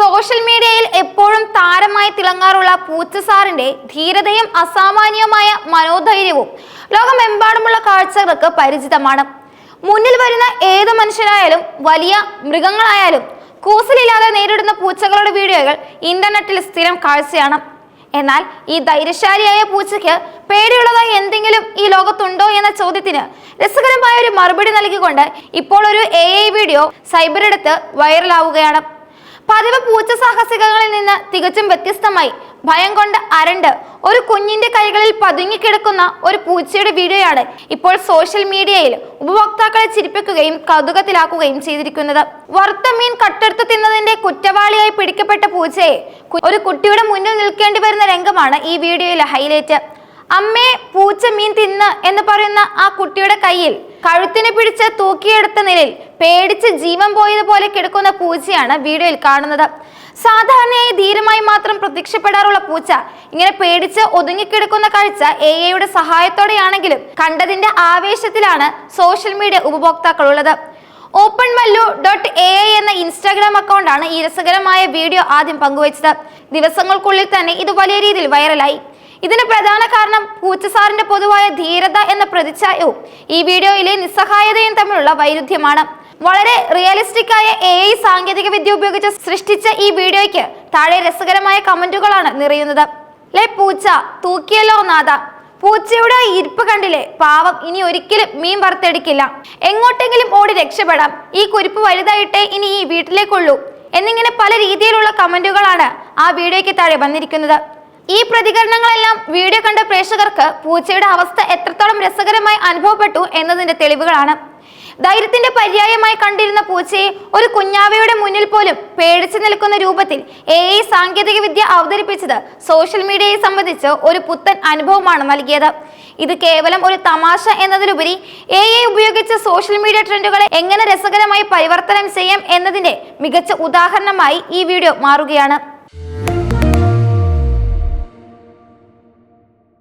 Social മീഡിയയിൽ എപ്പോഴും താരമായി തിളങ്ങാറുള്ള പൂച്ച സാറിന്റെ ധീരതയും അസാമാന്യവുമായ മനോധൈര്യവും ലോകമെമ്പാടുമുള്ള കാഴ്ചകൾക്ക് പരിചിതമാണ്. മുന്നിൽ വരുന്ന ഏത് മനുഷ്യരായാലും വലിയ മൃഗങ്ങളായാലും കൂസലില്ലാതെ നേരിടുന്ന പൂച്ചകളുടെ വീഡിയോകൾ ഇന്റർനെറ്റിൽ സ്ഥിരം കാഴ്ചയാണ്. എന്നാൽ ഈ ധൈര്യശാലിയായ പൂച്ചയ്ക്ക് പേടിയുള്ളതായി എന്തെങ്കിലും ഈ ലോകത്തുണ്ടോ എന്ന ചോദ്യത്തിന് രസകരമായ ഒരു മറുപടി നൽകിക്കൊണ്ട് ഇപ്പോൾ ഒരു എ വീഡിയോ സൈബറെടുത്ത് വൈറലാവുകയാണ് പതിവ് പൂച്ച സാഹസികങ്ങളിൽ നിന്ന് തികച്ചും വ്യത്യസ്തമായി. ഭയം കൊണ്ട് അരണ്ട്. ഒരു കുഞ്ഞിന്റെ കൈകളിൽ പതുങ്ങിക്കിടക്കുന്ന ഒരു പൂച്ചയുടെ വീഡിയോയാണ് ഇപ്പോൾ സോഷ്യൽ മീഡിയയിൽ ഉപഭോക്താക്കളെ ചിരിപ്പിക്കുകയും കൗതുകത്തിലാക്കുകയും ചെയ്തിരിക്കുന്നത്. വറുത്ത മീൻ കട്ടെടുത്ത് തിന്നതിന്റെ കുറ്റവാളിയായി പിടിക്കപ്പെട്ട പൂച്ചയെ ഒരു കുട്ടിയുടെ മുന്നിൽ നിൽക്കേണ്ടി വരുന്ന രംഗമാണ് ഈ വീഡിയോയിലെ ഹൈലൈറ്റ്. അമ്മേ പൂച്ച മീൻ തിന്ന് എന്ന് പറയുന്ന ആ കുട്ടിയുടെ കയ്യിൽ കഴുത്തിനെ പിടിച്ച് തൂക്കിയെടുത്ത നിലയിൽ പേടിച്ച് ജീവൻ പോയതുപോലെ കിടക്കുന്ന പൂച്ചയാണ് വീഡിയോയിൽ കാണുന്നത്. സാധാരണയായി ധീരമായി മാത്രം പ്രത്യക്ഷപ്പെടാറുള്ള പൂച്ച ഇങ്ങനെ പേടിച്ച് ഒതുങ്ങിക്കിടക്കുന്ന കാഴ്ച എ ഐയുടെ സഹായത്തോടെയാണെങ്കിലും കണ്ടതിന്റെ ആവേശത്തിലാണ് social media ഉപഭോക്താക്കളുള്ളത്. Open Mallu dot A I എന്ന ഇൻസ്റ്റാഗ്രാം അക്കൗണ്ടാണ് ഈ രസകരമായ വീഡിയോ ആദ്യം പങ്കുവച്ചത്. ദിവസങ്ങൾക്കുള്ളിൽ തന്നെ ഇത് വലിയ രീതിയിൽ വൈറലായി. ഇതിന് പ്രധാന കാരണം പൂച്ചസാറിന്റെ പൊതുവായ ധീരത എന്ന പ്രതിച്ഛായവും ഈ വീഡിയോയിലെ നിസ്സഹായതയും തമ്മിലുള്ള വൈരുദ്ധ്യമാണ്. വളരെ റിയലിസ്റ്റിക് ആയ എ ഐ സാങ്കേതിക വിദ്യ ഉപയോഗിച്ച് സൃഷ്ടിച്ച ഈ വീഡിയോയ്ക്ക് താഴെ രസകരമായ കമന്റുകളാണ് നിറയുന്നത്. ലേ പൂച്ച തൂക്കിയല്ലോ നാഥ. പൂച്ചയുടെ ഇരിപ്പ് കണ്ടില്ലേ? പാവം ഇനി ഒരിക്കലും മീൻ വറുത്തെടുക്കില്ല. എങ്ങോട്ടെങ്കിലും ഓടി രക്ഷപ്പെടാം. ഈ കുരിപ്പ് വലുതായിട്ടേ ഇനി ഈ വീട്ടിലേക്കുള്ളൂ. എന്നിങ്ങനെ പല രീതിയിലുള്ള കമന്റുകളാണ് ആ വീഡിയോയ്ക്ക് താഴെ വന്നിരിക്കുന്നത്. ഈ പ്രതികരണങ്ങളെല്ലാം വീഡിയോ കണ്ട പ്രേക്ഷകർക്ക് പൂച്ചയുടെ അവസ്ഥ എത്രത്തോളം രസകരമായി അനുഭവപ്പെട്ടു എന്നതിന്റെ തെളിവുകളാണ്. ധൈര്യത്തിന്റെ പര്യായമായി കണ്ടിരുന്ന പൂച്ചയെ ഒരു കുഞ്ഞാവയുടെ മുന്നിൽ പോലും പേടിച്ചു നിൽക്കുന്ന രൂപത്തിൽ എ ഐ സാങ്കേതിക വിദ്യ അവതരിപ്പിച്ചത് സോഷ്യൽ മീഡിയയെ സംബന്ധിച്ച് ഒരു പുത്തൻ അനുഭവമാണ് നൽകിയത്. ഇത് കേവലം ഒരു തമാശ എന്നതിലുപരി എ ഐ ഉപയോഗിച്ച് സോഷ്യൽ മീഡിയ ട്രെൻഡുകളെ എങ്ങനെ രസകരമായി പരിവർത്തനം ചെയ്യാം എന്നതിന്റെ മികച്ച ഉദാഹരണമായി ഈ വീഡിയോ മാറുകയാണ്.